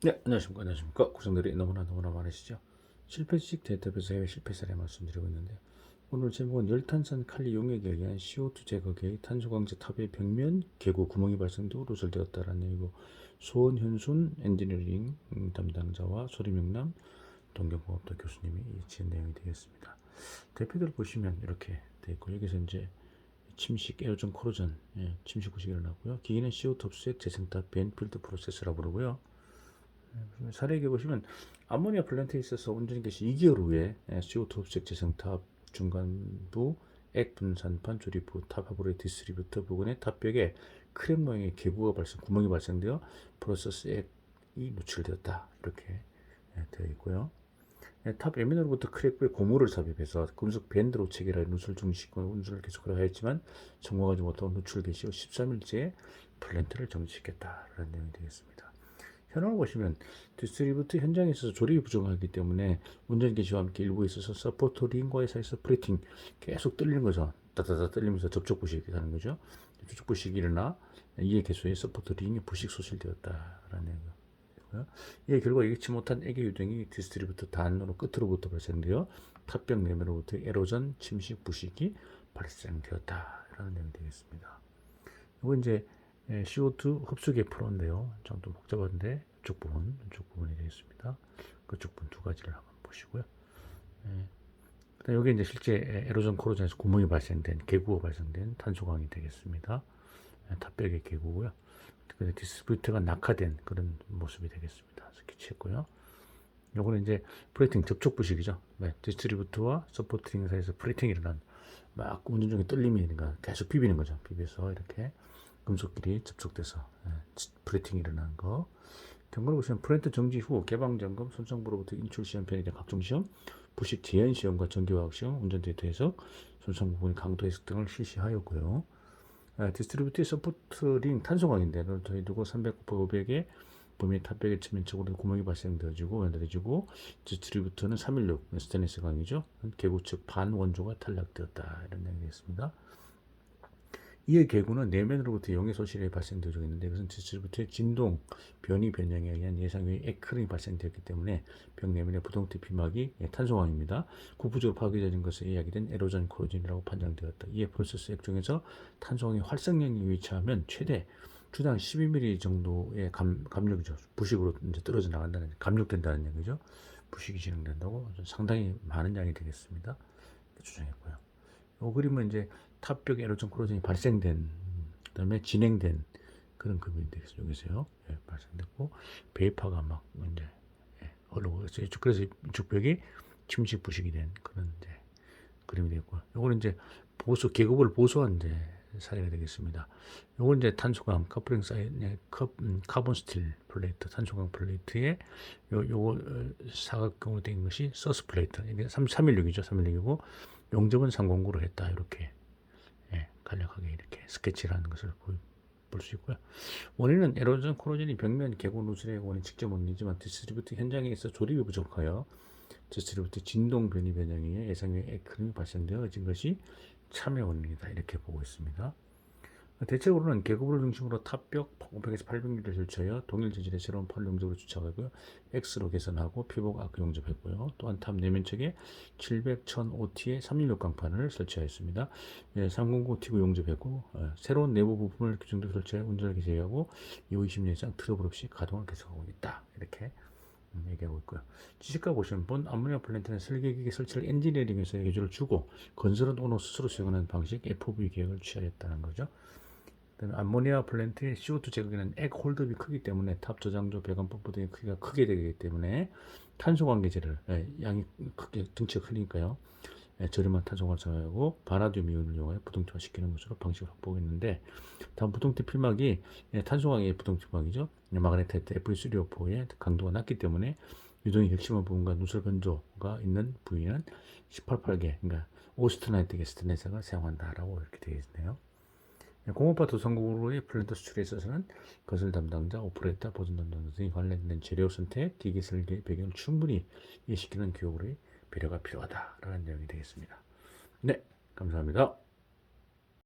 네, 안녕하십니까. 안녕하십니까. 구성들이 너무나 너무나 많으시죠. 실패식 데이터베이스 해외 실패 사례 말씀드리고 있는데 오늘 제목은 열탄산 칼리 용액에 의한 CO2 제거기의 탄소광재 탑의 벽면 개구 구멍이 발생되고 누설되었다라는 얘기고 소원현순 엔지니어링 음, 담당자와 소리명남 동경공업대 교수님이 지은 내용이 되겠습니다. 대표들 보시면 이렇게 돼 있고 여기서 이제 침식, 에어전, 코로전, 예, 침식 부식이 일어났고요. 기기는 CO2 흡수액 재생탑 벤필드 프로세스라고 부르고요. 사례에 보시면 암모니아 플랜트에 있어서 운전 개시 2개월 후에 CO2 흡수액 재생 탑 중간부 액 분산판 조립부 탑 하부의 디스트리뷰터 부근의 탑벽에 크랙 모양의 개구가 발생 구멍이 발생되어 프로세스 액이 누출되었다 이렇게 예, 되어 있고요. 예, 탑 에미너로부터 크랙부에 고무를 삽입해서 금속 밴드로 체결해 누설 중시권 운전을 계속하려 하였지만 성공하지 못하고 누출 개시 후 13일째 플랜트를 정지시켰다라는 내용이 되겠습니다. 현황을 보시면 디스트리뷰트 현장에 있어서 조립이 부족하기 때문에 운전 개시와 함께 일부에 있어서 서포터 링과의 사이에서 프리팅 계속 떨리는 거죠. 따다다 떨리면서 접촉 부식이 되는 거죠. 접촉 부식이 일어나 이에 개수에 서포터 링이 부식 소실되었다라는 얘기고요. 이에 결과 예기치 못한 애기 유동이 디스트리뷰터 단으로 끝으로부터 발생되어 탑벽 내면으로부터 에로전 침식 부식이 발생되었다 라는 내용이 되겠습니다. 이거 이제 예, CO2 흡수계 프로인데요. 좀 더 복잡한데 이쪽 부분, 이쪽 부분이 되겠습니다. 그쪽 부분 두 가지를 한번 보시고요. 예. 여기 이제 실제 에로전 코로전에서 구멍이 발생된 개구가 발생된 탄소광이 되겠습니다. 예, 탑백의 개구고요. 그 디스트리뷰터가 낙하된 그런 모습이 되겠습니다. 스케치했고요. 요거는 이제 프레이팅 접촉 부식이죠. 네, 디스트리뷰터와 서포트링 사이에서 프레이팅이 일어난 막 운전 중에 떨림이 그러니까 계속 비비는 거죠. 비벼서 이렇게 금속끼리 접촉돼서 예, 프레팅이 일어나는 거. 경과를 보시면 프렌트 정지 후 개방 점검, 손상부로부터 인출 시험 편의된 각종 시험, 부식 재현 시험과 전기화학 시험, 운전 데이터 해석, 손상 부분 강도 해석 등을 실시하였고요. 아, 디스트리뷰트 서포트링 탄소광인데 저희 두고 300, 500에 범위 탑백에 치면적으로 구멍이 발생되어지고 연달해지고 디스트리뷰터는 316 스테인리스 강이죠. 개구 측 반원조가 탈락되었다 이런 내용이 있습니다. 이의 개구는 내면으로부터 용해 소실이 발생되어 있는데 이것은 디스트리뷰터의 진동, 변이 변형에 의한 예상외의 에크링이 발생되었기 때문에 벽 내면의 부동태 피막이 예, 탄소광입니다. 구부적으로 파괴되는 것에 이야기된 에로전 코로진이라고 판정되었다. 이에 프로세스 액 중에서 탄소광이 활성량이 위치하면 최대 주당 12mm 정도의 감, 감력이죠. 부식으로 이제 떨어져 나간다는, 감력된다는 얘기죠. 부식이 진행된다고 상당히 많은 양이 되겠습니다. 추정했고요. 이 그림은 이제 탑벽 에로전 코로전이 발생된 그다음에 진행된 그런 그림이 되겠어요. 여기서요. 예, 발생됐고 베이파가 막 이제 예, 흘러오고 있어요. 그래서 이쪽 벽이 침식 부식이 된 그런 이제 그림이 되고요. 요거는 이제 보수 계급을 보수한 이제 사례가 되겠습니다. 요건 이제 탄소광 커플링 사이 컵 음, 카본 스틸 플레이트 탄소광 플레이트에 요 요거 어, 사각형으로 된 것이 서스 플레이트 이게 3 316이죠. 316이고 용접은 309로 했다. 이렇게 예, 간략하게 이렇게 스케치를 하는 것을 볼 수 있고요. 원인은 에로전 코로전이 벽면 개고 누설의 원인 직접 원인이지만 디스트리뷰터 현장에 있어 조립이 부족하여 디스트리뷰터 진동 변이 변형에 예상외 에크림이 발생되어 진 것이 참여 원인이다. 이렇게 보고 있습니다. 대체적으로는 계급을 중심으로 탑벽 500에서 800mm를 설치하여 동일 재질의 새로운 펄 용접을 주착하고요. X로 개선하고 피복 아크 용접했고요. 또한 탑 내면측에 700, 1000OT의 316 강판을 설치하였습니다. 예, 309 T구 용접했고 어, 새로운 내부 부품을 규정도 설치하여 운전을 개시하고 250년 이상 트러블 없이 가동을 계속하고 있다. 이렇게 음, 얘기하고 있고요. 지식과 보시면 본 암모니아 플랜트는 설계기계 설치를 엔지니어링에서 예조를 주고 건설은 오너 스스로 수행하는 방식 FOV 계획을 취하였다는 거죠. 암모니아 플랜트의 CO2 제거기는 액 홀더비 크기 때문에 탑 저장조 배관 펌프 등의 크기가 크게 되기 때문에 탄소 관계제를 예, 양이 크게 등치가 크니까요. 예, 저렴한 탄소광을 사용하고 바나듐 이온을 이용하여 부동태화 시키는 것으로 방식을 확보했는데 다음 부동태 필막이 예, 탄소광의 부동태 필막이죠. 마그네타이트 F3O4의 강도가 낮기 때문에 유동이 격심한 부분과 누설 건조가 있는 부위는 18,8개 그러니까 오스트나이트 게스트네사가 사용한다라고 이렇게 되어 있네요. 공업화 도상국으로의 플랜트 수출에 있어서는 건설 담당자, 오퍼레이터, 보존 담당자 등이 관련된 재료 선택, 기계 설계 배경을 충분히 이해시키는 교육의 배려가 필요하다라는 내용이 되겠습니다. 네, 감사합니다.